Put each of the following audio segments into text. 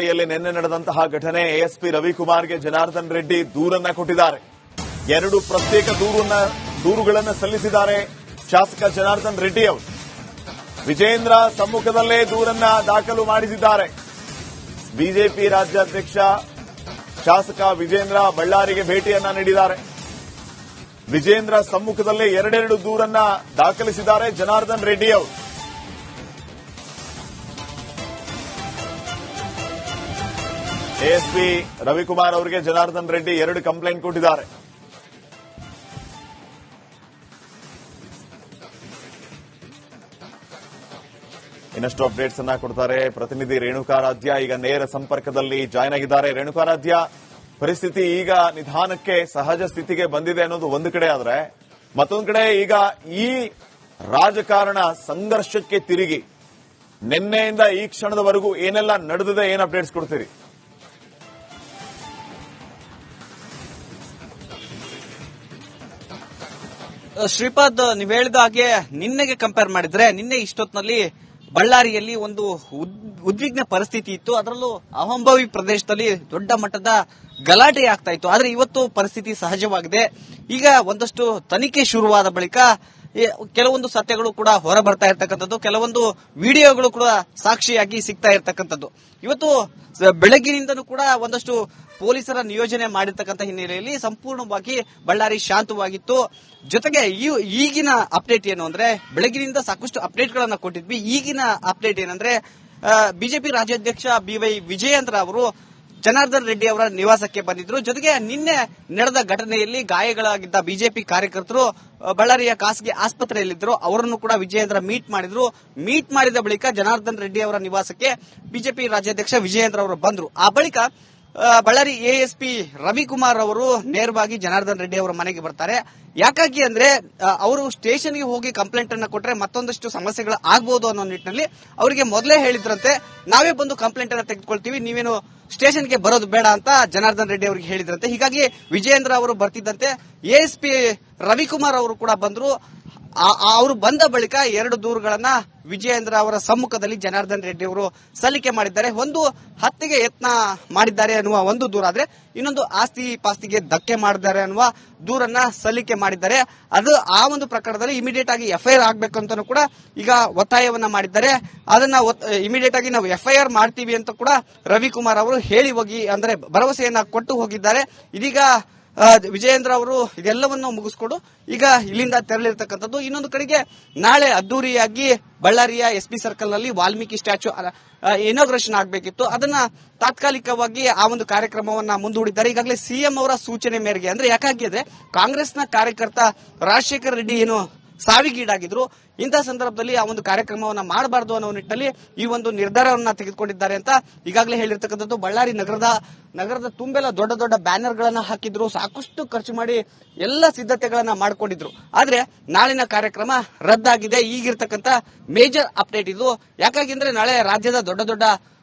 ನಿನ್ನೆ ನಡೆದಂತಹ ಘಟನೆ ಎಎಸ್ಪಿ ರವಿಕುಮಾರ್ಗೆ ಜನಾರ್ದನ್ ರೆಡ್ಡಿ ದೂರನ್ನ ಕೊಟ್ಟಿದ್ದಾರೆ. ಎರಡು ಪ್ರತ್ಯೇಕ ದೂರನ್ನ ದೂರುಗಳನ್ನು ಸಲ್ಲಿಸಿದ್ದಾರೆ ಶಾಸಕ ಜನಾರ್ದನ್ ರೆಡ್ಡಿ ಅವರು. ವಿಜೇಂದ್ರ ಸಮ್ಮುಖದಲ್ಲೇ ದೂರನ್ನ ದಾಖಲು ಮಾಡಿಸಿದ್ದಾರೆ. ಬಿಜೆಪಿ ರಾಜ್ಯಾಧ್ಯಕ್ಷ ಶಾಸಕ ವಿಜೇಂದ್ರ ಬಳ್ಳಾರಿಗೆ ಭೇಟಿಯನ್ನ ನೀಡಿದ್ದಾರೆ. ವಿಜೇಂದ್ರ ಸಮ್ಮುಖದಲ್ಲೇ ಎರಡೆರಡು ದೂರನ್ನ ದಾಖಲಿಸಿದ್ದಾರೆ ಜನಾರ್ದನ್ ರೆಡ್ಡಿ ಅವರು. ಎಎಸ್ಪಿ ರವಿಕುಮಾರ್ ಅವರಿಗೆ ಜನಾರ್ದನ್ ರೆಡ್ಡಿ ಎರಡು ಕಂಪ್ಲೇಂಟ್ ಕೊಟ್ಟಿದ್ದಾರೆ. ಇನ್ನಷ್ಟು ಅಪ್ಡೇಟ್ಸ್ ಅನ್ನ ಕೊಡ್ತಾರೆ ಪ್ರತಿನಿಧಿ ರೇಣುಕಾರಾಧ್ಯ ಈಗ ನೇರ ಸಂಪರ್ಕದಲ್ಲಿ ಜಾಯ್ನ್ ಆಗಿದ್ದಾರೆ. ರೇಣುಕಾರಾಧ್ಯ ಪರಿಸ್ಥಿತಿ ಈಗ ನಿಧಾನಕ್ಕೆ, ಸಹಜ ಸ್ಥಿತಿಗೆ ಬಂದಿದೆ ಅನ್ನೋದು ಒಂದು ಕಡೆ ಆದ್ರೆ, ಮತ್ತೊಂದು ಕಡೆ ಈಗ ಈ ರಾಜಕಾರಣ ಸಂಘರ್ಷಕ್ಕೆ ತಿರುಗಿ. ನಿನ್ನೆಯಿಂದ ಈ ಕ್ಷಣದವರೆಗೂ ಏನೆಲ್ಲ ನಡೆದಿದೆ, ಏನ್ ಅಪ್ಡೇಟ್ಸ್ ಕೊಡ್ತೀರಿ? ಶ್ರೀಪಾದ್, ನೀವ್ ಹೇಳಿದ ಹಾಗೆ ನಿನ್ನೆಗೆ ಕಂಪೇರ್ ಮಾಡಿದ್ರೆ ನಿನ್ನೆ ಇಷ್ಟೊತ್ತಿನಲ್ಲಿ ಬಳ್ಳಾರಿಯಲ್ಲಿ ಒಂದು ಉದ್- ಉದ್ವಿಗ್ನ ಪರಿಸ್ಥಿತಿ ಇತ್ತು. ಅದರಲ್ಲೂ ಅಹಂಭವಿ ಪ್ರದೇಶದಲ್ಲಿ ದೊಡ್ಡ ಮಟ್ಟದ ಗಲಾಟೆ ಆಗ್ತಾ ಇತ್ತು. ಆದ್ರೆ ಇವತ್ತು ಪರಿಸ್ಥಿತಿ ಸಹಜವಾಗಿದೆ. ಈಗ ಒಂದಷ್ಟು ತನಿಖೆ ಶುರುವಾದ ಬಳಿಕ ಕೆಲವೊಂದು ಸತ್ಯಗಳು ಕೂಡ ಹೊರ ಬರ್ತಾ ಇರ್ತಕ್ಕಂಥದ್ದು. ಕೆಲವೊಂದು ವಿಡಿಯೋಗಳು ಕೂಡ ಸಾಕ್ಷಿಯಾಗಿ ಸಿಗ್ತಾ ಇರ್ತಕ್ಕಂಥದ್ದು. ಇವತ್ತು ಬೆಳಗ್ಗಿನಿಂದನೂ ಕೂಡ ಒಂದಷ್ಟು ಪೊಲೀಸರ ನಿಯೋಜನೆ ಮಾಡಿರ್ತಕ್ಕಂಥ ಹಿನ್ನೆಲೆಯಲ್ಲಿ ಸಂಪೂರ್ಣವಾಗಿ ಬಳ್ಳಾರಿ ಶಾಂತವಾಗಿತ್ತು. ಜೊತೆಗೆ ಈ- ಈಗಿನ ಅಪ್ಡೇಟ್ ಏನು ಅಂದ್ರೆ ಬೆಳಗಿನಿಂದ ಸಾಕಷ್ಟು ಅಪ್ಡೇಟ್ಗಳನ್ನು ಕೊಟ್ಟಿದ್ವಿ. ಈಗಿನ ಅಪ್ಡೇಟ್ ಏನಂದ್ರೆ ಬಿಜೆಪಿ ರಾಜ್ಯಾಧ್ಯಕ್ಷ ಬಿ ವೈ ವಿಜಯೇಂದ್ರ ಅವರು ಜನಾರ್ದನ್ ರೆಡ್ಡಿ ಅವರ ನಿವಾಸಕ್ಕೆ ಬಂದಿದ್ರು. ಜೊತೆಗೆ ನಿನ್ನೆ ನಡೆದ ಘಟನೆಯಲ್ಲಿ ಗಾಯಗಳಾಗಿದ್ದ ಬಿಜೆಪಿ ಕಾರ್ಯಕರ್ತರು ಬಳ್ಳಾರಿಯ ಖಾಸಗಿ ಆಸ್ಪತ್ರೆಯಲ್ಲಿದ್ದರು. ಅವರನ್ನು ಕೂಡ ವಿಜಯೇಂದ್ರ ಮೀಟ್ ಮಾಡಿದ್ರು. ಮೀಟ್ ಮಾಡಿದ ಬಳಿಕ ಜನಾರ್ದನ್ ರೆಡ್ಡಿ ಅವರ ನಿವಾಸಕ್ಕೆ ಬಿಜೆಪಿ ರಾಜ್ಯಾಧ್ಯಕ್ಷ ವಿಜಯೇಂದ್ರ ಅವರು ಬಂದ್ರು. ಆ ಬಳಿಕ ಬಳ್ಳಾರಿ ಎಎಸ್ಪಿ ರವಿಕುಮಾರ್ ಅವರು ನೇರವಾಗಿ ಜನಾರ್ದನ್ ರೆಡ್ಡಿ ಅವರ ಮನೆಗೆ ಬರ್ತಾರೆ. ಯಾಕಾಗಿ ಅಂದ್ರೆ ಅವರು ಸ್ಟೇಷನ್ಗೆ ಹೋಗಿ ಕಂಪ್ಲೇಂಟ್ ಅನ್ನ ಕೊಟ್ರೆ ಮತ್ತೊಂದಷ್ಟು ಸಮಸ್ಯೆಗಳು ಆಗ್ಬಹುದು ಅನ್ನೋ ನಿಟ್ಟಿನಲ್ಲಿ ಅವರಿಗೆ ಮೊದಲೇ ಹೇಳಿದ್ರಂತೆ, ನಾವೇ ಬಂದು ಕಂಪ್ಲೇಂಟ್ ಅನ್ನ ತೆಗೆದುಕೊಳ್ತೀವಿ, ನೀವೇನು ಸ್ಟೇಷನ್ಗೆ ಬರೋದು ಬೇಡ ಅಂತ ಜನಾರ್ದನ್ ರೆಡ್ಡಿ ಅವರಿಗೆ ಹೇಳಿದ್ರಂತೆ. ಹೀಗಾಗಿ ವಿಜಯೇಂದ್ರ ಅವರು ಬರ್ತಿದ್ದಂತೆ, ಎಎಸ್ಪಿ ರವಿಕುಮಾರ್ ಅವರು ಕೂಡ ಬಂದ್ರು. ಅವರು ಬಂದ ಬಳಿಕ ಎರಡು ದೂರುಗಳನ್ನ ವಿಜಯೇಂದ್ರ ಅವರ ಸಮ್ಮುಖದಲ್ಲಿ ಜನಾರ್ದನ್ ರೆಡ್ಡಿ ಅವರು ಸಲ್ಲಿಕೆ ಮಾಡಿದ್ದಾರೆ. ಒಂದು ಹತ್ಯೆಗೆ ಯತ್ನ ಮಾಡಿದ್ದಾರೆ ಅನ್ನುವ ಒಂದು ದೂರ. ಆದ್ರೆ ಇನ್ನೊಂದು ಆಸ್ತಿ ಪಾಸ್ತಿಗೆ ಧಕ್ಕೆ ಮಾಡಿದ್ದಾರೆ ಅನ್ನುವ ದೂರನ್ನ ಸಲ್ಲಿಕೆ ಮಾಡಿದ್ದಾರೆ. ಅದು ಆ ಒಂದು ಪ್ರಕರಣದಲ್ಲಿ ಇಮಿಡಿಯೇಟ್ ಆಗಿ ಎಫ್ಐಆರ್ ಆಗ್ಬೇಕು ಅಂತಾನೂ ಕೂಡ ಈಗ ಒತ್ತಾಯವನ್ನ ಮಾಡಿದ್ದಾರೆ. ಅದನ್ನ ಇಮಿಡಿಯೇಟ್ ಆಗಿ ನಾವು ಎಫ್ಐಆರ್ ಮಾಡ್ತೀವಿ ಅಂತ ಕೂಡ ರವಿಕುಮಾರ್ ಅವರು ಹೇಳಿ ಹೋಗಿ, ಅಂದ್ರೆ ಭರವಸೆಯನ್ನ ಕೊಟ್ಟು ಹೋಗಿದ್ದಾರೆ. ಇದೀಗ ವಿಜಯೇಂದ್ರ ಅವರು ಇದೆಲ್ಲವನ್ನು ಮುಗಿಸ್ಕೊಂಡು ಈಗ ಇಲ್ಲಿಂದ ತೆರಳಿರ್ತಕ್ಕಂಥದ್ದು. ಇನ್ನೊಂದು ಕಡೆಗೆ ನಾಳೆ ಅದ್ದೂರಿಯಾಗಿ ಬಳ್ಳಾರಿಯ ಎಸ್ ಪಿ ಸರ್ಕಲ್ನಲ್ಲಿ ವಾಲ್ಮೀಕಿ ಸ್ಟ್ಯಾಚು ಇನಾಗ್ರೇಷನ್ ಆಗಬೇಕಿತ್ತು. ಅದನ್ನ ತಾತ್ಕಾಲಿಕವಾಗಿ ಆ ಒಂದು ಕಾರ್ಯಕ್ರಮವನ್ನ ಮುಂದೂಡಿದ್ದಾರೆ. ಈಗಾಗಲೇ ಸಿಎಂ ಅವರ ಸೂಚನೆ ಮೇರೆಗೆ. ಅಂದ್ರೆ ಯಾಕಾಗಿದೆ? ಕಾಂಗ್ರೆಸ್ನ ಕಾರ್ಯಕರ್ತ ರಾಜಶೇಖರ್ ರೆಡ್ಡಿ ಏನು ಸಾವಿಗೀಡಾಗಿದ್ರು. ಇಂತಹ ಸಂದರ್ಭದಲ್ಲಿ ಆ ಒಂದು ಕಾರ್ಯಕ್ರಮವನ್ನ ಮಾಡಬಾರದು ಅನ್ನೋ ನಿಟ್ಟಿನಲ್ಲಿ ಈ ಒಂದು ನಿರ್ಧಾರವನ್ನ ತೆಗೆದುಕೊಂಡಿದ್ದಾರೆ ಅಂತ ಈಗಾಗಲೇ ಹೇಳಿರ್ತಕ್ಕಂಥದ್ದು ಬಳ್ಳಾರಿ ನಗರದ ನಗರದ ತುಂಬೆಲ್ಲ ದೊಡ್ಡ ದೊಡ್ಡ ಬ್ಯಾನರ್ ಗಳನ್ನ ಹಾಕಿದ್ರು, ಸಾಕಷ್ಟು ಖರ್ಚು ಮಾಡಿ ಎಲ್ಲ ಸಿದ್ಧತೆಗಳನ್ನ ಮಾಡ್ಕೊಂಡಿದ್ರು. ಆದ್ರೆ ನಾಳಿನ ಕಾರ್ಯಕ್ರಮ ರದ್ದಾಗಿದೆ. ಈಗಿರ್ತಕ್ಕಂಥ ಮೇಜರ್ ಅಪ್ಡೇಟ್ ಇದು. ಯಾಕಾಗಿಂದ್ರೆ ನಾಳೆ ರಾಜ್ಯದ ದೊಡ್ಡ ದೊಡ್ಡ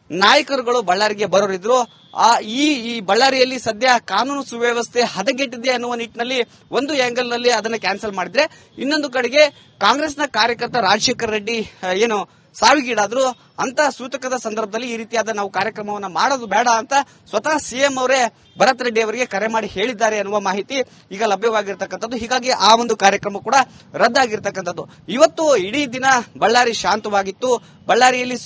ನಾಯಕರುಗಳು ಬಳ್ಳಾರಿಗೆ ಬರೋರಿದ್ರು ಆ, ಈ ಈ ಬಳ್ಳಾರಿಯಲ್ಲಿ ಸದ್ಯ ಕಾನೂನು ಸುವ್ಯವಸ್ಥೆ ಹದಗೆಟ್ಟಿದೆ ಅನ್ನುವ ನಿಟ್ಟಿನಲ್ಲಿ ಒಂದು ಆಂಗಲ್ನಲ್ಲಿ ಅದನ್ನ ಕ್ಯಾನ್ಸಲ್ ಮಾಡಿದ್ರೆ ಇನ್ನೊಂದು ಕಡೆಗೆ ಕಾಂಗ್ರೆಸ್ನ ಕಾರ್ಯಕರ್ತ ರಾಜಶೇಖರ್ ರೆಡ್ಡಿ ಏನು ಸಾವಿಗೀಡಾದ್ರು ಅಂತ ಸೂತಕದ ಸಂದರ್ಭದಲ್ಲಿ ಈ ರೀತಿಯಾದ ನಾವು ಕಾರ್ಯಕ್ರಮವನ್ನ ಮಾಡೋದು ಬೇಡ ಅಂತ ಸ್ವತಃ ಸಿಎಂ ಅವರೇ ಭರತ್ ರೆಡ್ಡಿ ಅವರಿಗೆ ಕರೆ ಮಾಡಿ ಹೇಳಿದ್ದಾರೆ ಅನ್ನುವ ಮಾಹಿತಿ ಈಗ ಲಭ್ಯವಾಗಿರ್ತಕ್ಕಂಥದ್ದು. ಹೀಗಾಗಿ ಆ ಒಂದು ಕಾರ್ಯಕ್ರಮ ಕೂಡ ರದ್ದಾಗಿರ್ತಕ್ಕಂಥದ್ದು. ಇವತ್ತು ಇಡೀ ದಿನ ಬಳ್ಳಾರಿ ಶಾಂತವಾಗಿತ್ತು. ಬಳ್ಳಾರಿಯಲ್ಲಿ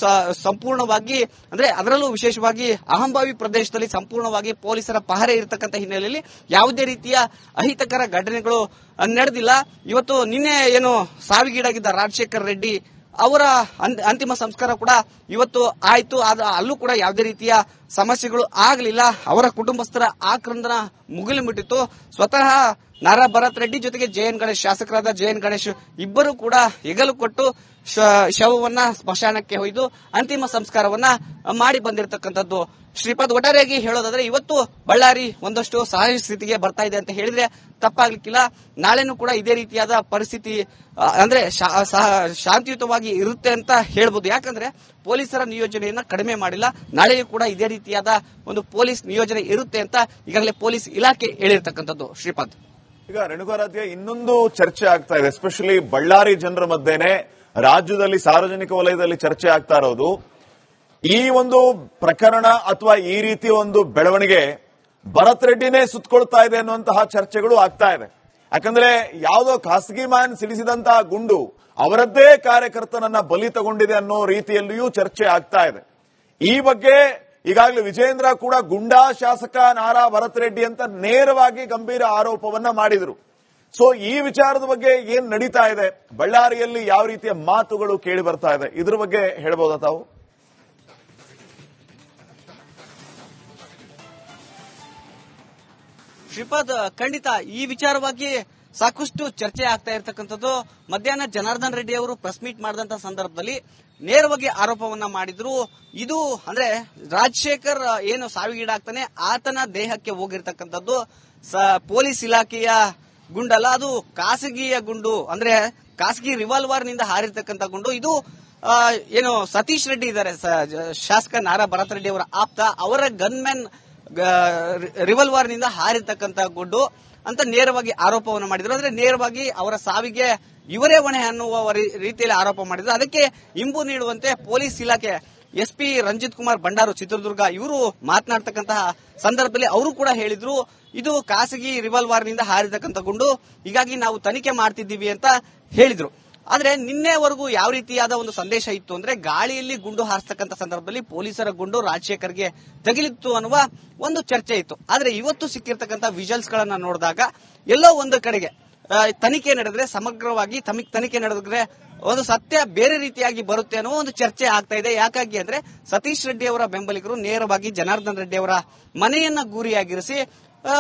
ಸಂಪೂರ್ಣವಾಗಿ ಅಂದ್ರೆ ಅದರಲ್ಲೂ ವಿಶೇಷವಾಗಿ ಅಹಂಭಾವಿ ಪ್ರದೇಶದಲ್ಲಿ ಸಂಪೂರ್ಣವಾಗಿ ಪೊಲೀಸರ ಪಹರೆ ಇರತಕ್ಕಂಥ ಹಿನ್ನೆಲೆಯಲ್ಲಿ ಯಾವುದೇ ರೀತಿಯ ಅಹಿತಕರ ಘಟನೆಗಳು ನಡೆದಿಲ್ಲ. ಇವತ್ತು ನಿನ್ನೆ ಏನು ಸಾವಿಗೀಡಾಗಿದ್ದ ರಾಜಶೇಖರ್ ರೆಡ್ಡಿ ಅವರ ಅಂತ್- ಅಂತಿಮ ಸಂಸ್ಕಾರ ಕೂಡ ಇವತ್ತು ಆಯ್ತು. ಆದ ಅಲ್ಲೂ ಕೂಡ ಯಾವುದೇ ರೀತಿಯ ಸಮಸ್ಯೆಗಳು ಆಗಲಿಲ್ಲ. ಅವರ ಕುಟುಂಬಸ್ಥರ ಆಕ್ರಂದನ ಮುಗಿಲು ಮುಟ್ಟಿತ್ತು ಸ್ವತಃ ನಾರಾ ಭರತ್ ರೆಡ್ಡಿ ಜೊತೆಗೆ ಜೆಎನ್ ಗಣೇಶ್ ಶಾಸಕರಾದ ಜೆಎನ್ ಗಣೇಶ್ ಇಬ್ಬರು ಕೂಡ ಹೆಗಲು ಕೊಟ್ಟು ಶವವನ್ನ ಸ್ಮಶಾನಕ್ಕೆ ಒಯ್ದು ಅಂತಿಮ ಸಂಸ್ಕಾರವನ್ನ ಮಾಡಿ ಬಂದಿರತಕ್ಕಂಥದ್ದು. ಶ್ರೀಪಾದ್ ಒಟ್ಟಾರೆಯಾಗಿ ಹೇಳೋದಾದ್ರೆ ಇವತ್ತು ಬಳ್ಳಾರಿ ಒಂದಷ್ಟು ಸಹಜ ಸ್ಥಿತಿಗೆ ಬರ್ತಾ ಇದೆ ಅಂತ ಹೇಳಿದ್ರೆ ತಪ್ಪಾಗ್ಲಿಕ್ಕಿಲ್ಲ. ನಾಳೆನೂ ಕೂಡ ಇದೇ ರೀತಿಯಾದ ಪರಿಸ್ಥಿತಿ ಅಂದ್ರೆ ಶಾಂತಿಯುತವಾಗಿ ಇರುತ್ತೆ ಅಂತ ಹೇಳ್ಬೋದು. ಯಾಕಂದ್ರೆ ಪೊಲೀಸರ ನಿಯೋಜನೆಯನ್ನ ಕಡಿಮೆ ಮಾಡಿಲ್ಲ. ನಾಳೆಯೂ ಕೂಡ ಇದೇ ರೀತಿಯಾದ ಒಂದು ಪೊಲೀಸ್ ನಿಯೋಜನೆ ಇರುತ್ತೆ ಅಂತ ಈಗಾಗಲೇ ಪೊಲೀಸ್ ಇಲಾಖೆ ಹೇಳಿರ್ತಕ್ಕಂಥದ್ದು ಶ್ರೀಪಾದ್. ಈಗ ರೇಣುಕಾರಾಧ್ಯ ಇನ್ನೊಂದು ಚರ್ಚೆ ಆಗ್ತಾ ಇದೆ ಎಸ್ಪೆಷಲಿ ಬಳ್ಳಾರಿ ಜನರ ಮಧ್ಯೆನೆ. ರಾಜ್ಯದಲ್ಲಿ ಸಾರ್ವಜನಿಕ ವಲಯದಲ್ಲಿ ಚರ್ಚೆ ಆಗ್ತಾ ಇರೋದು, ಈ ಒಂದು ಪ್ರಕರಣ ಅಥವಾ ಈ ರೀತಿ ಒಂದು ಬೆಳವಣಿಗೆ ಭರತ್ ರೆಡ್ಡಿನೇ ಸುತ್ತಕೊಳ್ತಾ ಇದೆ ಅನ್ನುವಂತಹ ಚರ್ಚೆಗಳು ಆಗ್ತಾ ಇದೆ. ಯಾಕಂದ್ರೆ ಯಾವುದೋ ಖಾಸಗಿ ಮ್ಯಾನ್ ಸಿಡಿಸಿದಂತಹ ಗುಂಡು ಅವರದ್ದೇ ಕಾರ್ಯಕರ್ತನನ್ನ ಬಲಿ ತಗೊಂಡಿದೆ ಅನ್ನೋ ರೀತಿಯಲ್ಲಿಯೂ ಚರ್ಚೆ ಆಗ್ತಾ ಇದೆ. ಈ ಬಗ್ಗೆ ಈಗಾಗಲೇ ವಿಜೇಂದ್ರ ಕೂಡ ಗುಂಡಾ ಶಾಸಕ ನಾರಾ ಭರತ್ ರೆಡ್ಡಿ ಅಂತ ನೇರವಾಗಿ ಗಂಭೀರ ಆರೋಪವನ್ನ ಮಾಡಿದರು. ಸೊ ಈ ವಿಚಾರದ ಬಗ್ಗೆ ಏನ್ ನಡೀತಾ ಇದೆ? ಬಳ್ಳಾರಿಯಲ್ಲಿ ಯಾವ ರೀತಿಯ ಮಾತುಗಳು ಕೇಳಿ ಬರ್ತಾ ಇದೆ? ಇದ್ರ ಬಗ್ಗೆ ಹೇಳ್ಬೋದಾ ತಾವು? ಶ್ರೀಪಾದ್, ಖಂಡಿತ ಈ ವಿಚಾರವಾಗಿ ಸಾಕಷ್ಟು ಚರ್ಚೆ ಆಗ್ತಾ ಇರತಕ್ಕಂಥದ್ದು. ಮಧ್ಯಾಹ್ನ ಜನಾರ್ದನ್ ರೆಡ್ಡಿ ಅವರು ಪ್ರೆಸ್ ಮೀಟ್ ಮಾಡಿದಂತ ಸಂದರ್ಭದಲ್ಲಿ ನೇರವಾಗಿ ಆರೋಪವನ್ನ ಮಾಡಿದ್ರು. ಇದು ಅಂದ್ರೆ ರಾಜಶೇಖರ್ ಏನು ಸಾವಿಗೀಡಾಗ್ತಾನೆ, ಆತನ ದೇಹಕ್ಕೆ ಹೋಗಿರ್ತಕ್ಕಂಥದ್ದು. ಪೊಲೀಸ್ ಇಲಾಖೆಯ ಗುಂಡಲ್ಲ, ಅದು ಖಾಸಗಿಯ ಗುಂಡು, ಅಂದ್ರೆ ಖಾಸಗಿ ರಿವಾಲ್ವರ್ನಿಂದ ಹಾರಿರ್ತಕ್ಕಂಥ ಗುಂಡು. ಇದು ಏನು, ಸತೀಶ್ ರೆಡ್ಡಿ ಇದ್ದಾರೆ ಶಾಸಕ ನಾರಾ ಭರತ್ ರೆಡ್ಡಿ ಅವರ ಆಪ್ತ. ಅವರ ಗನ್ಮ್ಯಾನ್ ರಿವಲ್ವರ್ನಿಂದ ಹಾರಿರ್ತಕ್ಕಂತ ಗುಂಡು ಅಂತ ನೇರವಾಗಿ ಆರೋಪವನ್ನು ಮಾಡಿದ್ರು. ಅಂದ್ರೆ ನೇರವಾಗಿ ಅವರ ಸಾವಿಗೆ ಇವರೇ ಹೊಣೆ ಅನ್ನುವ ರೀತಿಯಲ್ಲಿ ಆರೋಪ ಮಾಡಿದ್ರು. ಅದಕ್ಕೆ ಇಂಬು ನೀಡುವಂತೆ ಪೊಲೀಸ್ ಇಲಾಖೆ ಎಸ್ ಪಿ ರಂಜಿತ್ ಕುಮಾರ್ ಭಂಡಾರು, ಚಿತ್ರದುರ್ಗ, ಇವರು ಮಾತನಾಡ್ತಕ್ಕಂತಹ ಸಂದರ್ಭದಲ್ಲಿ ಅವರು ಕೂಡ ಹೇಳಿದ್ರು, ಇದು ಖಾಸಗಿ ರಿವಾಲ್ವರ್ನಿಂದ ಹಾರಿದಕ್ಕಂತ ಗುಂಡು, ಹೀಗಾಗಿ ನಾವು ತನಿಖೆ ಮಾಡ್ತಿದ್ದೀವಿ ಅಂತ ಹೇಳಿದ್ರು. ಆದ್ರೆ ನಿನ್ನೆವರೆಗೂ ಯಾವ ರೀತಿಯಾದ ಒಂದು ಸಂದೇಶ ಇತ್ತು ಅಂದ್ರೆ ಗಾಳಿಯಲ್ಲಿ ಗುಂಡು ಹಾರಿಸ್ತಕ್ಕಂಥ ಸಂದರ್ಭದಲ್ಲಿ ಪೊಲೀಸರ ಗುಂಡು ರಾಜಶೇಖರ್ಗೆ ತಗಿಲಿತ್ತು ಅನ್ನುವ ಒಂದು ಚರ್ಚೆ ಇತ್ತು. ಆದ್ರೆ ಇವತ್ತು ಸಿಕ್ಕಿರ್ತಕ್ಕಂಥ ವಿಜುವಲ್ಸ್ ಗಳನ್ನ ನೋಡಿದಾಗ ಎಲ್ಲೋ ಒಂದು ಕಡೆಗೆ ತನಿಖೆ ನಡೆದ್ರೆ, ಸಮಗ್ರವಾಗಿ ತನಿಖೆ ನಡೆದ್ರೆ ಒಂದು ಸತ್ಯ ಬೇರೆ ರೀತಿಯಾಗಿ ಬರುತ್ತೆ ಅನ್ನೋ ಒಂದು ಚರ್ಚೆ ಆಗ್ತಾ ಇದೆ. ಯಾಕಾಗಿ ಅಂದ್ರೆ ಸತೀಶ್ ರೆಡ್ಡಿ ಅವರ ಬೆಂಬಲಿಗರು ನೇರವಾಗಿ ಜನಾರ್ದನ್ ರೆಡ್ಡಿ ಅವರ ಮನೆಯನ್ನ ಗುರಿಯಾಗಿರಿಸಿ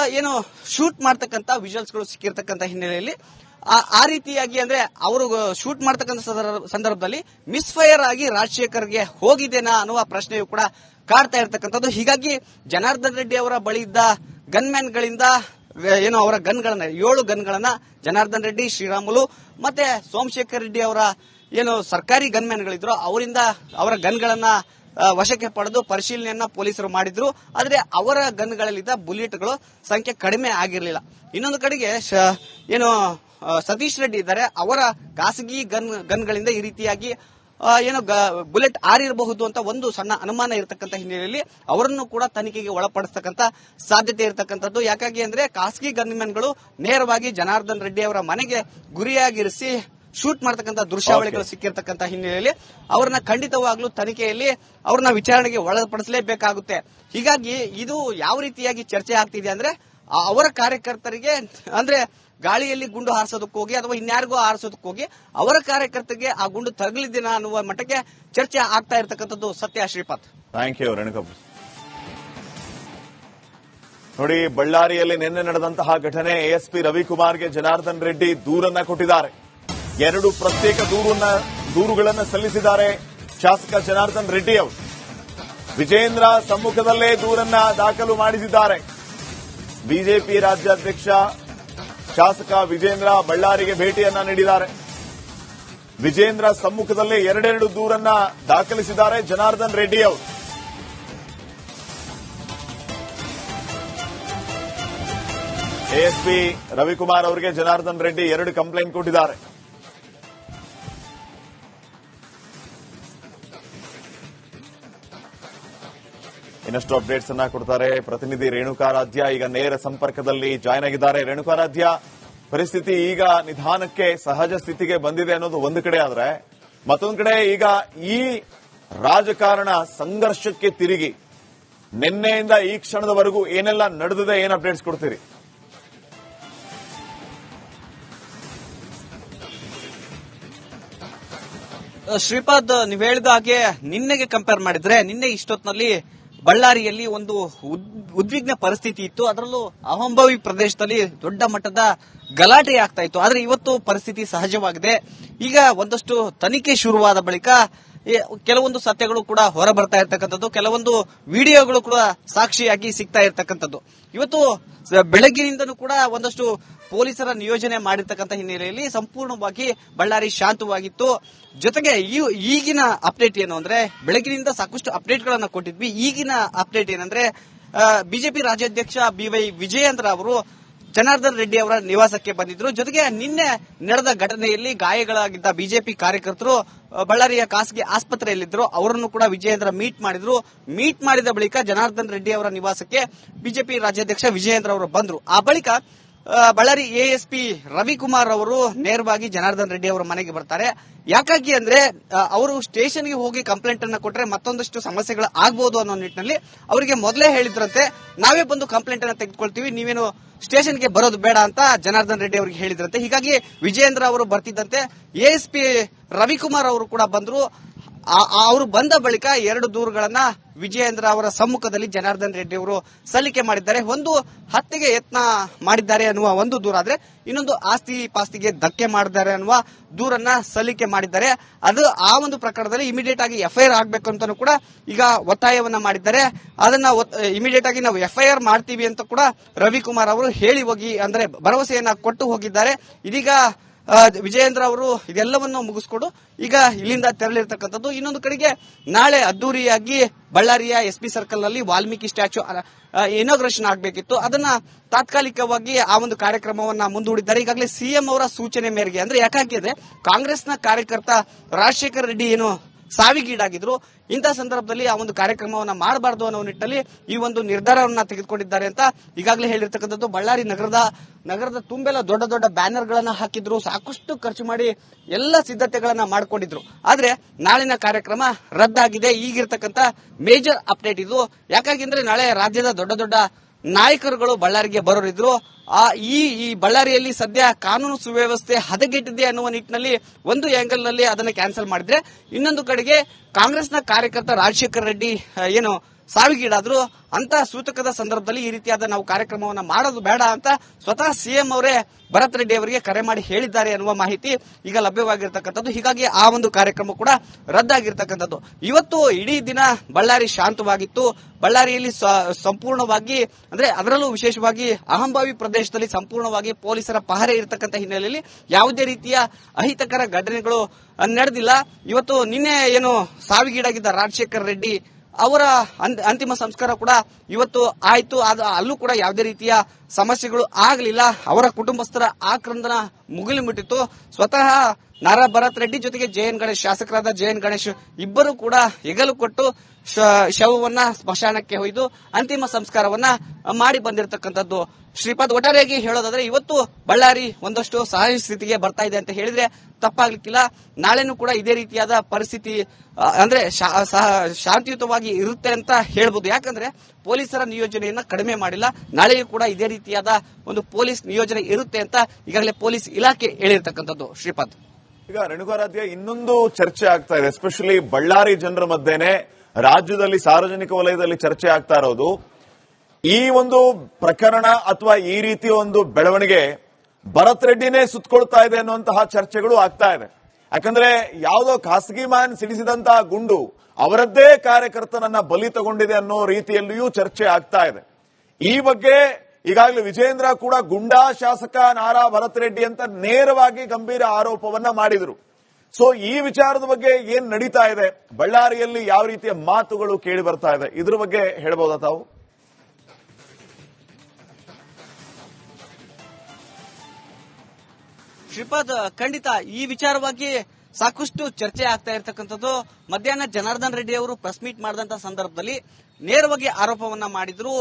ಏನು ಶೂಟ್ ಮಾಡ್ತಕ್ಕಂತ ವಿಜುವಲ್ಸ್ಗಳು ಸಿಕ್ಕಿರ್ತಕ್ಕಂತ ಹಿನ್ನೆಲೆಯಲ್ಲಿ, ಆ- ರೀತಿಯಾಗಿ ಅಂದ್ರೆ ಅವರು ಶೂಟ್ ಮಾಡ್ತಕ್ಕಂಥ ಸಂದರ್ಭದಲ್ಲಿ ಸಂದರ್ಭದಲ್ಲಿ ಮಿಸ್ಫೈರ್ ಆಗಿ ರಾಜಶೇಖರ್ಗೆ ಹೋಗಿದೆನಾ ಅನ್ನುವ ಪ್ರಶ್ನೆಯು ಕೂಡ ಕಾಡ್ತಾ ಇರ್ತಕ್ಕಂಥದ್ದು. ಹೀಗಾಗಿ ಜನಾರ್ದನ್ ರೆಡ್ಡಿ ಅವರ ಬಳಿ ಇದ್ದ ಗನ್ಮ್ಯಾನ್ ಗಳಿಂದ ಏನು ಅವರ ಗನ್ಗಳನ್ನ, ಏಳು ಗನ್ಗಳನ್ನ ಜನಾರ್ದನ್ ರೆಡ್ಡಿ, ಶ್ರೀರಾಮುಲು ಮತ್ತೆ ಸೋಮಶೇಖರ್ ರೆಡ್ಡಿ ಅವರ ಏನು ಸರ್ಕಾರಿ ಗನ್ಮ್ಯಾನ್ಗಳಿದ್ರು, ಅವರಿಂದ ಅವರ ಗನ್ಗಳನ್ನ ವಶಕ್ಕೆ ಪಡೆದು ಪರಿಶೀಲನೆಯನ್ನ ಪೊಲೀಸರು ಮಾಡಿದ್ರು. ಆದ್ರೆ ಅವರ ಗನ್ಗಳಲ್ಲಿದ್ದ ಬುಲೆಟ್ಗಳು ಸಂಖ್ಯೆ ಕಡಿಮೆ ಆಗಿರಲಿಲ್ಲ. ಇನ್ನೊಂದು ಕಡೆಗೆ ಏನು ಸತೀಶ್ ರೆಡ್ಡಿ ಇದ್ದಾರೆ. ಅವರ ಖಾಸಗಿ ಗನ್, ಗನ್ಗಳಿಂದ ಈ ರೀತಿಯಾಗಿ ಏನು ಬುಲೆಟ್ ಆರಿರಬಹುದು ಅಂತ ಒಂದು ಸಣ್ಣ ಅನುಮಾನ ಇರತಕ್ಕಂಥ ಹಿನ್ನೆಲೆಯಲ್ಲಿ ಅವರನ್ನು ಕೂಡ ತನಿಖೆಗೆ ಒಳಪಡಿಸ್ತಕ್ಕಂಥ ಸಾಧ್ಯತೆ ಇರತಕ್ಕಂಥದ್ದು. ಯಾಕಾಗಿ ಅಂದ್ರೆ ಖಾಸಗಿ ಗನ್ಮೆನ್ಗಳು ನೇರವಾಗಿ ಜನಾರ್ದನ್ ರೆಡ್ಡಿ ಅವರ ಮನೆಗೆ ಗುರಿಯಾಗಿರಿಸಿ ಶೂಟ್ ಮಾಡ್ತಕ್ಕಂಥ ದೃಶ್ಯಾವಳಿಗಳು ಸಿಕ್ಕಿರತಕ್ಕಂತ ಹಿನ್ನೆಲೆಯಲ್ಲಿ ಅವ್ರನ್ನ ಖಂಡಿತವಾಗ್ಲೂ ತನಿಖೆಯಲ್ಲಿ ಅವ್ರನ್ನ ವಿಚಾರಣೆಗೆ ಒಳಪಡಿಸಲೇಬೇಕಾಗುತ್ತೆ. ಹೀಗಾಗಿ ಇದು ಯಾವ ರೀತಿಯಾಗಿ ಚರ್ಚೆ ಆಗ್ತಿದೆ ಅಂದ್ರೆ ಅವರ ಕಾರ್ಯಕರ್ತರಿಗೆ ಅಂದ್ರೆ ಗಾಳಿಯಲ್ಲಿ ಗುಂಡು ಹಾರಿಸೋದಕ್ಕೆ ಹೋಗಿ ಅಥವಾ ಇನ್ಯಾರಿಗೂ ಹಾರಿಸೋದಕ್ಕೆ ಹೋಗಿ ಅವರ ಕಾರ್ಯಕರ್ತರಿಗೆ ಆ ಗುಂಡು ತಗಲಿದಿನ ಅನ್ನುವ ಮಟ್ಟಕ್ಕೆ ಚರ್ಚೆ ಆಗ್ತಾ ಇರತಕ್ಕಂಥದ್ದು ಸತ್ಯ ಶ್ರೀಪಾತ್ ಥ್ಯಾಂಕ್ ಯು ರೇಣುಕಪ್ಪ. ನೋಡಿ, ಬಳ್ಳಾರಿಯಲ್ಲಿ ನಿನ್ನೆ ನಡೆದಂತಹ ಘಟನೆ ಎಎಸ್ಪಿ ರವಿಕುಮಾರ್ಗೆ ಜನಾರ್ದನ್ ರೆಡ್ಡಿ ದೂರನ್ನ ಕೊಟ್ಟಿದ್ದಾರೆ. ಎರಡು ಪ್ರತ್ಯೇಕ ದೂರನ್ನ, ದೂರುಗಳನ್ನ ಸಲ್ಲಿಸಿದ್ದಾರೆ ಶಾಸಕ ಜನಾರ್ದನ್ ರೆಡ್ಡಿ ಅವರು. ವಿಜೇಂದ್ರ ಸಮ್ಮುಖದಲ್ಲೇ ದೂರನ್ನ ದಾಖಲು ಮಾಡಿಸಿದ್ದಾರೆ. ಬಿಜೆಪಿ ರಾಜ್ಯಾಧ್ಯಕ್ಷ ಶಾಸಕ ವಿಜೇಂದ್ರ ಬಳ್ಳಾರಿಗೆ ಭೇಟಿಯನ್ನ ನೀಡಿದ್ದಾರೆ. ವಿಜೇಂದ್ರ ಸಮ್ಮುಖದಲ್ಲಿ ಎರಡೆರಡು ದೂರನ್ನ ದಾಖಲಿಸಿದ್ದಾರೆ ಜನಾರ್ದನ್ ರೆಡ್ಡಿ ಅವರು. ಎಎಸ್ಪಿ ರವಿಕುಮಾರ್ ಅವರಿಗೆ ಜನಾರ್ದನ್ ರೆಡ್ಡಿ ಎರಡು ಕಂಪ್ಲೇಂಟ್ ಕೊಟ್ಟಿದ್ದಾರೆ. ಇನ್ನಷ್ಟು ಅಪ್ಡೇಟ್ಸ್ ಅನ್ನ ಕೊಡ್ತಾರೆ. ಪ್ರತಿನಿಧಿ ರೇಣುಕಾರಾಧ್ಯ ಈಗ ನೇರ ಸಂಪರ್ಕದಲ್ಲಿ ಜಾಯ್ನ್ ಆಗಿದ್ದಾರೆ. ರೇಣುಕಾರಾಧ್ಯ ಪರಿಸ್ಥಿತಿ ಈಗ ನಿಧಾನಕ್ಕೆ ಸಹಜ ಸ್ಥಿತಿಗೆ ಬಂದಿದೆ ಅನ್ನೋದು ಒಂದು ಕಡೆ ಆದ್ರೆ, ಮತ್ತೊಂದು ಕಡೆ ಈಗ ಈ ರಾಜಕಾರಣ ಸಂಘರ್ಷಕ್ಕೆ ತಿರುಗಿ, ನಿನ್ನೆಯಿಂದ ಈ ಕ್ಷಣದವರೆಗೂ ಏನೆಲ್ಲ ನಡೆದಿದೆ, ಏನ್ ಅಪ್ಡೇಟ್ಸ್ ಕೊಡ್ತೀರಿ? ಶ್ರೀಪಾದ್ ನೀವ್ ಹೇಳಿದ ಹಾಗೆ ನಿನ್ನೆಗೆ ಕಂಪೇರ್ ಮಾಡಿದ್ರೆ ನಿನ್ನೆ ಇಷ್ಟೊತ್ತಿನಲ್ಲಿ ಬಳ್ಳಾರಿಯಲ್ಲಿ ಒಂದು ಉದ್- ಉದ್ವಿಗ್ನ ಪರಿಸ್ಥಿತಿ ಇತ್ತು. ಅದರಲ್ಲೂ ಅಹಂಭವಿ ಪ್ರದೇಶದಲ್ಲಿ ದೊಡ್ಡ ಮಟ್ಟದ ಗಲಾಟೆ ಆಗ್ತಾ ಇತ್ತು. ಆದರೆ ಇವತ್ತು ಪರಿಸ್ಥಿತಿ ಸಹಜವಾಗಿದೆ. ಈಗ ಒಂದಷ್ಟು ತನಿಖೆ ಶುರುವಾದ ಬಳಿಕ ಕೆಲವೊಂದು ಸತ್ಯಗಳು ಕೂಡ ಹೊರ ಬರ್ತಾ ಇರ್ತಕ್ಕಂಥದ್ದು, ಕೆಲವೊಂದು ವಿಡಿಯೋಗಳು ಕೂಡ ಸಾಕ್ಷಿಯಾಗಿ ಸಿಗ್ತಾ ಇರ್ತಕ್ಕಂಥದ್ದು. ಇವತ್ತು ಬೆಳಗ್ಗಿನಿಂದನೂ ಕೂಡ ಒಂದಷ್ಟು ಪೊಲೀಸರ ನಿಯೋಜನೆ ಮಾಡಿರ್ತಕ್ಕಂಥ ಹಿನ್ನೆಲೆಯಲ್ಲಿ ಸಂಪೂರ್ಣವಾಗಿ ಬಳ್ಳಾರಿ ಶಾಂತವಾಗಿತ್ತು. ಜೊತೆಗೆ ಈಗಿನ ಅಪ್ಡೇಟ್ ಏನು ಅಂದ್ರೆ ಬೆಳಗಿನಿಂದ ಸಾಕಷ್ಟು ಅಪ್ಡೇಟ್ ಗಳನ್ನ ಕೊಟ್ಟಿದ್ವಿ. ಈಗಿನ ಅಪ್ಡೇಟ್ ಏನಂದ್ರೆ ಬಿಜೆಪಿ ರಾಜ್ಯಾಧ್ಯಕ್ಷ ಬಿ ವೈ ವಿಜಯೇಂದ್ರ ಅವರು ಜನಾರ್ದನ್ ರೆಡ್ಡಿ ಅವರ ನಿವಾಸಕ್ಕೆ ಬಂದಿದ್ರು. ಜೊತೆಗೆ ನಿನ್ನೆ ನಡೆದ ಘಟನೆಯಲ್ಲಿ ಗಾಯಗಳಾಗಿದ್ದ ಬಿಜೆಪಿ ಕಾರ್ಯಕರ್ತರು ಬಳ್ಳಾರಿಯ ಖಾಸಗಿ ಆಸ್ಪತ್ರೆಯಲ್ಲಿದ್ದರು. ಅವರನ್ನು ಕೂಡ ವಿಜಯೇಂದ್ರ ಮೀಟ್ ಮಾಡಿದ್ರು. ಮೀಟ್ ಮಾಡಿದ ಬಳಿಕ ಜನಾರ್ದನ್ ರೆಡ್ಡಿ ಅವರ ನಿವಾಸಕ್ಕೆ ಬಿಜೆಪಿ ರಾಜ್ಯಾಧ್ಯಕ್ಷ ವಿಜಯೇಂದ್ರ ಅವರು ಬಂದ್ರು. ಆ ಬಳಿಕ ಬಳ್ಳಾರಿ ಎಎಸ್ಪಿ ರವಿಕುಮಾರ್ ಅವರು ನೇರವಾಗಿ ಜನಾರ್ದನ್ ರೆಡ್ಡಿ ಅವರ ಮನೆಗೆ ಬರ್ತಾರೆ. ಯಾಕಾಗಿ ಅಂದ್ರೆ ಅವರು ಅವರು ಸ್ಟೇಷನ್ಗೆ ಹೋಗಿ ಕಂಪ್ಲೇಂಟ್ ಅನ್ನ ಕೊಟ್ರೆ ಮತ್ತೊಂದಷ್ಟು ಸಮಸ್ಯೆಗಳು ಆಗ್ಬಹುದು ಅನ್ನೋ ನಿಟ್ಟಿನಲ್ಲಿ ಅವರಿಗೆ ಮೊದಲೇ ಹೇಳಿದ್ರಂತೆ, ನಾವೇ ಬಂದು ಕಂಪ್ಲೇಂಟ್ ಅನ್ನ ತೆಗೆದುಕೊಳ್ತೀವಿ, ನೀವೇನು ಸ್ಟೇಷನ್ಗೆ ಬರೋದು ಬೇಡ ಅಂತ ಜನಾರ್ದನ್ ರೆಡ್ಡಿ ಅವರಿಗೆ ಹೇಳಿದ್ರಂತೆ. ಹೀಗಾಗಿ ವಿಜಯೇಂದ್ರ ಅವರು ಬರ್ತಿದ್ದಂತೆ, ಎಎಸ್ಪಿ ರವಿಕುಮಾರ್ ಅವರು ಕೂಡ ಬಂದ್ರು. ಅವರು ಬಂದ ಬಳಿಕ ಎರಡು ದೂರುಗಳನ್ನ ವಿಜಯೇಂದ್ರ ಅವರ ಸಮ್ಮುಖದಲ್ಲಿ ಜನಾರ್ದನ್ ರೆಡ್ಡಿ ಅವರು ಸಲ್ಲಿಕೆ ಮಾಡಿದ್ದಾರೆ. ಒಂದು ಹತ್ಯೆಗೆ ಯತ್ನ ಮಾಡಿದ್ದಾರೆ ಅನ್ನುವ ಒಂದು ದೂರ. ಆದ್ರೆ ಇನ್ನೊಂದು ಆಸ್ತಿ ಪಾಸ್ತಿಗೆ ಧಕ್ಕೆ ಮಾಡಿದ್ದಾರೆ ಅನ್ನುವ ದೂರನ್ನ ಸಲ್ಲಿಕೆ ಮಾಡಿದ್ದಾರೆ. ಅದು ಆ ಒಂದು ಪ್ರಕರಣದಲ್ಲಿ ಇಮಿಡಿಯೇಟ್ ಆಗಿ ಎಫ್ಐಆರ್ ಆಗಬೇಕು ಅಂತಾನು ಕೂಡ ಈಗ ಒತ್ತಾಯವನ್ನ ಮಾಡಿದ್ದಾರೆ. ಅದನ್ನ ಇಮಿಡಿಯೇಟ್ ಆಗಿ ನಾವು ಎಫ್ಐಆರ್ ಮಾಡ್ತೀವಿ ಅಂತ ಕೂಡ ರವಿಕುಮಾರ್ ಅವರು ಹೇಳಿ ಹೋಗಿ ಅಂದ್ರೆ ಭರವಸೆಯನ್ನ ಕೊಟ್ಟು ಹೋಗಿದ್ದಾರೆ. ಇದೀಗ ವಿಜಯೇಂದ್ರ ಅವರು ಇದೆಲ್ಲವನ್ನು ಮುಗಿಸ್ಕೊಂಡು ಈಗ ಇಲ್ಲಿಂದ ತೆರಳಿರ್ತಕ್ಕಂಥದ್ದು. ಇನ್ನೊಂದು ಕಡೆಗೆ ನಾಳೆ ಅದ್ದೂರಿಯಾಗಿ ಬಳ್ಳಾರಿಯ ಎಸ್ ಪಿ ಸರ್ಕಲ್ನಲ್ಲಿ ವಾಲ್ಮೀಕಿ ಸ್ಟ್ಯಾಚು ಇನಾಗ್ರೇಷನ್ ಆಗಬೇಕಿತ್ತು. ಅದನ್ನ ತಾತ್ಕಾಲಿಕವಾಗಿ ಆ ಒಂದು ಕಾರ್ಯಕ್ರಮವನ್ನ ಮುಂದೂಡಿದ್ದಾರೆ. ಈಗಾಗಲೇ ಸಿಎಂ ಅವರ ಸೂಚನೆ ಮೇರೆಗೆ. ಅಂದ್ರೆ ಯಾಕಾಗಿದ್ರೆ ಕಾಂಗ್ರೆಸ್ನ ಕಾರ್ಯಕರ್ತ ರಾಜಶೇಖರ್ ರೆಡ್ಡಿ ಏನು ಸಾವಿಗೀಡಾಗಿದ್ರು. ಇಂತಹ ಸಂದರ್ಭದಲ್ಲಿ ಆ ಒಂದು ಕಾರ್ಯಕ್ರಮವನ್ನ ಮಾಡಬಾರದು ಅನ್ನೋ ನಿಟ್ಟಿನಲ್ಲಿ ಈ ಒಂದು ನಿರ್ಧಾರವನ್ನ ತೆಗೆದುಕೊಂಡಿದ್ದಾರೆ ಅಂತ ಈಗಾಗಲೇ ಹೇಳಿರ್ತಕ್ಕಂಥದ್ದು ಬಳ್ಳಾರಿ ನಗರದ ನಗರದ ತುಂಬೆಲ್ಲ ದೊಡ್ಡ ದೊಡ್ಡ ಬ್ಯಾನರ್ ಗಳನ್ನ ಹಾಕಿದ್ರು, ಸಾಕಷ್ಟು ಖರ್ಚು ಮಾಡಿ ಎಲ್ಲ ಸಿದ್ಧತೆಗಳನ್ನ ಮಾಡಿಕೊಂಡಿದ್ರು. ಆದ್ರೆ ನಾಳಿನ ಕಾರ್ಯಕ್ರಮ ರದ್ದಾಗಿದೆ. ಈಗಿರ್ತಕ್ಕಂಥ ಮೇಜರ್ ಅಪ್ಡೇಟ್ ಇದು. ಯಾಕಾಗಿಂದ್ರೆ ನಾಳೆ ರಾಜ್ಯದ ದೊಡ್ಡ ದೊಡ್ಡ ನಾಯಕರುಗಳು ಬಳ್ಳಾರಿಗೆ ಬರೋರಿದ್ರು, ಆ ಈ ಈ ಬಳ್ಳಾರಿಯಲ್ಲಿ ಸದ್ಯ ಕಾನೂನು ಸುವ್ಯವಸ್ಥೆ ಹದಗೆಟ್ಟಿದೆ ಅನ್ನುವ ನಿಟ್ಟಿನಲ್ಲಿ ಒಂದು ಆಂಗಲ್ನಲ್ಲಿ ಅದನ್ನ ಕ್ಯಾನ್ಸಲ್ ಮಾಡಿದ್ರೆ, ಇನ್ನೊಂದು ಕಡೆಗೆ ಕಾಂಗ್ರೆಸ್ನ ಕಾರ್ಯಕರ್ತ ರಾಜಶೇಖರ್ ರೆಡ್ಡಿ ಏನು ಸಾವಿಗೀಡಾದ್ರು ಅಂತ ಸೂಚಕದ ಸಂದರ್ಭದಲ್ಲಿ ಈ ರೀತಿಯಾದ ನಾವು ಕಾರ್ಯಕ್ರಮವನ್ನ ಮಾಡೋದು ಬೇಡ ಅಂತ ಸ್ವತಃ ಸಿಎಂ ಅವರೇ ಭರತ್ ರೆಡ್ಡಿ ಅವರಿಗೆ ಕರೆ ಮಾಡಿ ಹೇಳಿದ್ದಾರೆ ಅನ್ನುವ ಮಾಹಿತಿ ಈಗ ಲಭ್ಯವಾಗಿರ್ತಕ್ಕಂಥದ್ದು. ಹೀಗಾಗಿ ಆ ಒಂದು ಕಾರ್ಯಕ್ರಮ ಕೂಡ ರದ್ದಾಗಿರ್ತಕ್ಕಂಥದ್ದು. ಇವತ್ತು ಇಡೀ ದಿನ ಬಳ್ಳಾರಿ ಶಾಂತವಾಗಿತ್ತು. ಬಳ್ಳಾರಿಯಲ್ಲಿ ಸಂಪೂರ್ಣವಾಗಿ ಅಂದ್ರೆ ಅದರಲ್ಲೂ ವಿಶೇಷವಾಗಿ ಅಹಂಭಾವಿ ಪ್ರದೇಶದಲ್ಲಿ ಸಂಪೂರ್ಣವಾಗಿ ಪೊಲೀಸರ ಪಹರೆ ಇರತಕ್ಕಂಥ ಹಿನ್ನೆಲೆಯಲ್ಲಿ ಯಾವುದೇ ರೀತಿಯ ಅಹಿತಕರ ಘಟನೆಗಳು ನಡೆದಿಲ್ಲ. ಇವತ್ತು ನಿನ್ನೆ ಏನು ಸಾವಿಗೀಡಾಗಿದ್ದ ರಾಜಶೇಖರ್ ರೆಡ್ಡಿ ಅವರ ಅಂತ್- ಅಂತಿಮ ಸಂಸ್ಕಾರ ಕೂಡ ಇವತ್ತು ಆಯ್ತು. ಅದು ಅಲ್ಲೂ ಕೂಡ ಯಾವುದೇ ರೀತಿಯ ಸಮಸ್ಯೆಗಳು ಆಗಲಿಲ್ಲ. ಅವರ ಕುಟುಂಬಸ್ಥರ ಆಕ್ರಂದನ ಮುಗಿಲು ಮುಟ್ಟಿತ್ತು ಸ್ವತಃ ನಾರಾ ಭರತ್ ರೆಡ್ಡಿ ಜೊತೆಗೆ ಜಯನ್ ಗಣೇಶ್, ಶಾಸಕರಾದ ಜಯನ್ ಗಣೇಶ್ ಇಬ್ಬರು ಕೂಡ ಹೆಗಲು ಕೊಟ್ಟು ಶವವನ್ನ ಸ್ಮಶಾನಕ್ಕೆ ಒಯ್ದು ಅಂತಿಮ ಸಂಸ್ಕಾರವನ್ನ ಮಾಡಿ ಬಂದಿರತಕ್ಕಂಥದ್ದು. ಶ್ರೀಪಾದ್ ಒಟ್ಟಾರೆಯಾಗಿ ಹೇಳೋದಾದ್ರೆ ಇವತ್ತು ಬಳ್ಳಾರಿ ಒಂದಷ್ಟು ಸಹಜ ಸ್ಥಿತಿಗೆ ಬರ್ತಾ ಇದೆ ಅಂತ ಹೇಳಿದ್ರೆ ತಪ್ಪಾಗ್ಲಿಕ್ಕಿಲ್ಲ. ನಾಳೆನೂ ಕೂಡ ಇದೇ ರೀತಿಯಾದ ಪರಿಸ್ಥಿತಿ ಅಂದ್ರೆ ಶಾಂತಿಯುತವಾಗಿ ಇರುತ್ತೆ ಅಂತ ಹೇಳ್ಬೋದು. ಯಾಕಂದ್ರೆ ಪೊಲೀಸರ ನಿಯೋಜನೆಯನ್ನ ಕಡಿಮೆ ಮಾಡಿಲ್ಲ. ನಾಳೆಯೂ ಕೂಡ ಇದೇ ರೀತಿಯಾದ ಒಂದು ಪೊಲೀಸ್ ನಿಯೋಜನೆ ಇರುತ್ತೆ ಅಂತ ಈಗಾಗಲೇ ಪೊಲೀಸ್ ಇಲಾಖೆ ಹೇಳಿರ್ತಕ್ಕಂಥದ್ದು. ಶ್ರೀಪಾದ್. ಈಗ ರೇಣುಕಾರಾಧ್ಯ ಇನ್ನೊಂದು ಚರ್ಚೆ ಆಗ್ತಾ ಇದೆ. ಎಸ್ಪೆಷಲಿ ಬಳ್ಳಾರಿ ಜನರ ಮಧ್ಯೆನೆ ರಾಜ್ಯದಲ್ಲಿ ಸಾರ್ವಜನಿಕ ವಲಯದಲ್ಲಿ ಚರ್ಚೆ ಆಗ್ತಾ ಇರೋದು. ಈ ಒಂದು ಪ್ರಕರಣ ಅಥವಾ ಈ ರೀತಿಯ ಒಂದು ಬೆಳವಣಿಗೆ ಭರತ್ ರೆಡ್ಡಿನೇ ಸುತ್ತಕೊಳ್ತಾ ಇದೆ ಅನ್ನುವಂತಹ ಚರ್ಚೆಗಳು ಆಗ್ತಾ ಇದೆ. ಯಾಕಂದ್ರೆ ಯಾವುದೋ ಖಾಸಗಿ ಮ್ಯಾನ್ ಸಿಡಿಸಿದಂತಹ ಗುಂಡು ಅವರದ್ದೇ ಕಾರ್ಯಕರ್ತನನ್ನ ಬಲಿ ತಗೊಂಡಿದೆ ಅನ್ನೋ ರೀತಿಯಲ್ಲಿಯೂ ಚರ್ಚೆ ಆಗ್ತಾ ಇದೆ. ಈ ಬಗ್ಗೆ ಈಗಾಗಲೇ ವಿಜೇಂದ್ರ ಕೂಡ ಗುಂಡಾ ಶಾಸಕ ನಾರಾ ಭರತ್ ರೆಡ್ಡಿ ಅಂತ ನೇರವಾಗಿ ಗಂಭೀರ ಆರೋಪವನ್ನ ಮಾಡಿದರು. ಸೊ ಈ ವಿಚಾರದ ಬಗ್ಗೆ ಏನ್ ನಡೀತಾ ಇದೆ? ಬಳ್ಳಾರಿಯಲ್ಲಿ ಯಾವ ರೀತಿಯ ಮಾತುಗಳು ಕೇಳಿ ಬರ್ತಾ ಇದೆ? ಇದ್ರ ಬಗ್ಗೆ ಹೇಳ್ಬೋದಾ ತಾವು? ಶ್ರೀಪಾದ್, ಖಂಡಿತ ಈ ವಿಚಾರವಾಗಿ ಸಾಕಷ್ಟು ಚರ್ಚೆ ಆಗ್ತಾ ಇರತಕ್ಕಂಥದ್ದು. ಮಧ್ಯಾಹ್ನ ಜನಾರ್ದನ್ ರೆಡ್ಡಿ ಅವರು ಪ್ರೆಸ್ ಮೀಟ್ ಮಾಡಿದಂತ ಸಂದರ್ಭದಲ್ಲಿ ನೇರವಾಗಿ ಆರೋಪವನ್ನ ಮಾಡಿದ್ರು.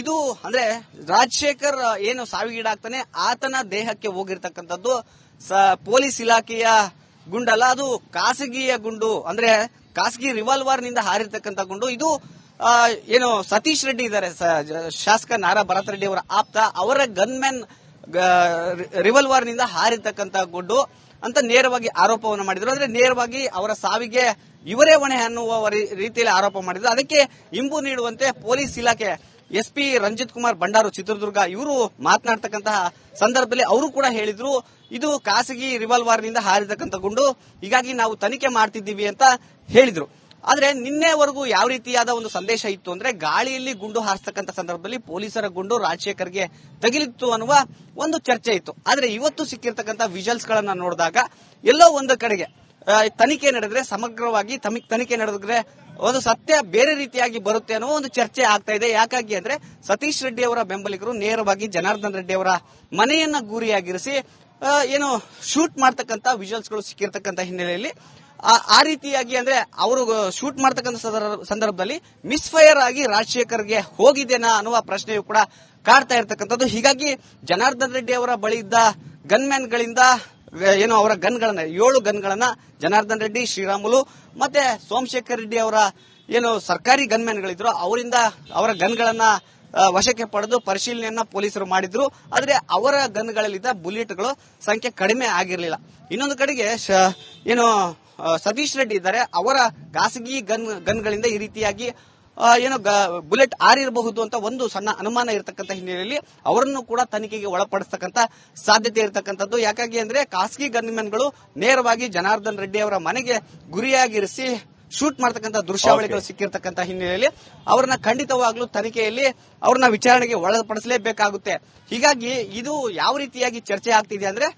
ಇದು ಅಂದ್ರೆ ರಾಜಶೇಖರ್ ಏನು ಸಾವಿಗೀಡಾಗ್ತಾನೆ ಆತನ ದೇಹಕ್ಕೆ ಹೋಗಿರ್ತಕ್ಕಂಥದ್ದು. ಪೊಲೀಸ್ ಇಲಾಖೆಯ ಗುಂಡಲ್ಲ, ಅದು ಖಾಸಗಿಯ ಗುಂಡು, ಅಂದ್ರೆ ಖಾಸಗಿ ರಿವಾಲ್ವರ್ನಿಂದ ಹಾರಿರ್ತಕ್ಕಂಥ ಗುಂಡು. ಇದು ಏನು ಸತೀಶ್ ರೆಡ್ಡಿ ಇದ್ದಾರೆ ಶಾಸಕ ನಾರಾ ಭರತ್ ರೆಡ್ಡಿ ಅವರ ಆಪ್ತ. ಅವರ ಗನ್ಮ್ಯಾನ್ ರಿವಲ್ವರ್ನಿಂದ ಹಾರಿರ್ತಕ್ಕಂಥ ಗುಡ್ಡು ಅಂತ ನೇರವಾಗಿ ಆರೋಪವನ್ನು ಮಾಡಿದ್ರು. ಅಂದ್ರೆ ನೇರವಾಗಿ ಅವರ ಸಾವಿಗೆ ಇವರೇ ಹೊಣೆ ಅನ್ನುವ ರೀತಿಯಲ್ಲಿ ಆರೋಪ ಮಾಡಿದ್ರು. ಅದಕ್ಕೆ ಇಂಬು ನೀಡುವಂತೆ ಪೊಲೀಸ್ ಇಲಾಖೆ ಎಸ್ ಪಿ ರಂಜಿತ್ ಕುಮಾರ್ ಭಂಡಾರು ಚಿತ್ರದುರ್ಗ, ಇವರು ಮಾತನಾಡ್ತಕ್ಕಂತಹ ಸಂದರ್ಭದಲ್ಲಿ ಅವರು ಕೂಡ ಹೇಳಿದ್ರು, ಇದು ಖಾಸಗಿ ರಿವಾಲ್ವರ್ನಿಂದ ಹಾರಿದಕ್ಕಂತ ಗುಂಡು, ಹೀಗಾಗಿ ನಾವು ತನಿಖೆ ಮಾಡ್ತಿದ್ದೀವಿ ಅಂತ ಹೇಳಿದ್ರು. ಆದ್ರೆ ನಿನ್ನೆವರೆಗೂ ಯಾವ ರೀತಿಯಾದ ಒಂದು ಸಂದೇಶ ಇತ್ತು ಅಂದ್ರೆ ಗಾಳಿಯಲ್ಲಿ ಗುಂಡು ಹಾರಿಸ್ತಕ್ಕಂಥ ಸಂದರ್ಭದಲ್ಲಿ ಪೊಲೀಸರ ಗುಂಡು ರಾಜಶೇಖರ್ಗೆ ತಗಿಲಿತ್ತು ಅನ್ನುವ ಒಂದು ಚರ್ಚೆ ಇತ್ತು. ಆದ್ರೆ ಇವತ್ತು ಸಿಕ್ಕಿರ್ತಕ್ಕಂಥ ವಿಜುವಲ್ಸ್ ಗಳನ್ನ ನೋಡಿದಾಗ ಎಲ್ಲೋ ಒಂದು ಕಡೆಗೆ ತನಿಖೆ ನಡೆದ್ರೆ ಸಮಗ್ರವಾಗಿ ತನಿಖೆ ನಡೆದ್ರೆ ಒಂದು ಸತ್ಯ ಬೇರೆ ರೀತಿಯಾಗಿ ಬರುತ್ತೆ ಅನ್ನೋ ಒಂದು ಚರ್ಚೆ ಆಗ್ತಾ ಇದೆ. ಯಾಕಾಗಿ ಅಂದ್ರೆ ಸತೀಶ್ ರೆಡ್ಡಿ ಅವರ ಬೆಂಬಲಿಗರು ನೇರವಾಗಿ ಜನಾರ್ದನ್ ರೆಡ್ಡಿ ಅವರ ಮನೆಯನ್ನ ಗುರಿಯಾಗಿರಿಸಿ ಏನು ಶೂಟ್ ಮಾಡ್ತಕ್ಕಂಥ ವಿಜುವಲ್ಸ್ಗಳು ಸಿಕ್ಕಿರ್ತಕ್ಕಂಥ ಹಿನ್ನೆಲೆಯಲ್ಲಿ ಆ- ರೀತಿಯಾಗಿ ಅಂದ್ರೆ ಅವರು ಶೂಟ್ ಮಾಡ್ತಕ್ಕಂಥ ಸಂದರ್ಭದಲ್ಲಿ ಸಂದರ್ಭದಲ್ಲಿ ಮಿಸ್ಫೈರ್ ಆಗಿ ರಾಜಶೇಖರ್ಗೆ ಹೋಗಿದೆನಾ ಅನ್ನುವ ಪ್ರಶ್ನೆಯು ಕೂಡ ಕಾಡ್ತಾ ಇರ್ತಕ್ಕಂಥದ್ದು. ಹೀಗಾಗಿ ಜನಾರ್ದನ್ ರೆಡ್ಡಿ ಅವರ ಬಳಿ ಇದ್ದ ಗನ್ಮ್ಯಾನ್ಗಳಿಂದ ಏನು ಅವರ ಗನ್ಗಳನ್ನ ಏಳು ಗನ್ಗಳನ್ನ ಜನಾರ್ದನ್ ರೆಡ್ಡಿ, ಶ್ರೀರಾಮುಲು ಮತ್ತೆ ಸೋಮಶೇಖರ್ ರೆಡ್ಡಿ ಅವರ ಏನು ಸರ್ಕಾರಿ ಗನ್ಮ್ಯಾನ್ಗಳಿದ್ರು ಅವರಿಂದ ಅವರ ಗನ್ಗಳನ್ನ ವಶಕ್ಕೆ ಪಡೆದು ಪರಿಶೀಲನೆಯನ್ನ ಪೊಲೀಸರು ಮಾಡಿದ್ರು. ಆದ್ರೆ ಅವರ ಗನ್ಗಳಲ್ಲಿದ್ದ ಬುಲೆಟ್ಗಳು ಸಂಖ್ಯೆ ಕಡಿಮೆ ಆಗಿರಲಿಲ್ಲ. ಇನ್ನೊಂದು ಕಡೆಗೆ ಏನು ಸತೀಶ್ ರೆಡ್ಡಿ ಇದ್ದಾರೆ. ಅವರ ಖಾಸಗಿ ಗನ್ ಗನ್ಗಳಿಂದ ಈ ರೀತಿಯಾಗಿ ಏನೋ ಬುಲೆಟ್ ಆರಿರಬಹುದು ಅಂತ ಒಂದು ಸಣ್ಣ ಅನುಮಾನ ಇರತಕ್ಕಂಥ ಹಿನ್ನೆಲೆಯಲ್ಲಿ ಅವರನ್ನು ಕೂಡ ತನಿಖೆಗೆ ಒಳಪಡಿಸ್ತಕ್ಕಂಥ ಸಾಧ್ಯತೆ ಇರತಕ್ಕಂಥದ್ದು. ಯಾಕಾಗಿ ಅಂದ್ರೆ ಖಾಸಗಿ ಗನ್ಮೆನ್ಗಳು ನೇರವಾಗಿ ಜನಾರ್ದನ್ ರೆಡ್ಡಿ ಅವರ ಮನೆಗೆ ಗುರಿಯಾಗಿರಿಸಿ ಶೂಟ್ ಮಾಡ್ತಕ್ಕಂಥ ದೃಶ್ಯಾವಳಿಗಳು ಸಿಕ್ಕಿರತಕ್ಕಂತ ಹಿನ್ನೆಲೆಯಲ್ಲಿ ಅವರನ್ನ ಖಂಡಿತವಾಗ್ಲೂ ತನಿಖೆಯಲ್ಲಿ ಅವ್ರನ್ನ ವಿಚಾರಣೆಗೆ ಒಳಪಡಿಸಲೇಬೇಕಾಗುತ್ತೆ. ಹೀಗಾಗಿ ಇದು ಯಾವ ರೀತಿಯಾಗಿ ಚರ್ಚೆ ಆಗ್ತಿದೆ ಅಂದ್ರೆ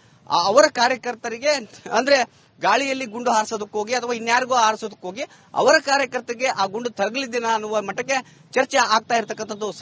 ಅವರ ಕಾರ್ಯಕರ್ತರಿಗೆ ಅಂದ್ರೆ ಗಾಳಿಯಲ್ಲಿ ಗುಂಡು ಹಾರಿಸೋದಕ್ಕೆ ಹೋಗಿ ಅಥವಾ ಇನ್ಯಾರಿಗೂ ಹಾರಿಸೋದಕ್ಕೆ ಹೋಗಿ ಅವರ ಕಾರ್ಯಕರ್ತರಿಗೆ ಆ ಗುಂಡು ತಗಲಿದ್ದೀನ ಅನ್ನುವ ಮಟ್ಟಕ್ಕೆ ಚರ್ಚೆ ಆಗ್ತಾ ಇರತಕ್ಕಂಥದ್ದು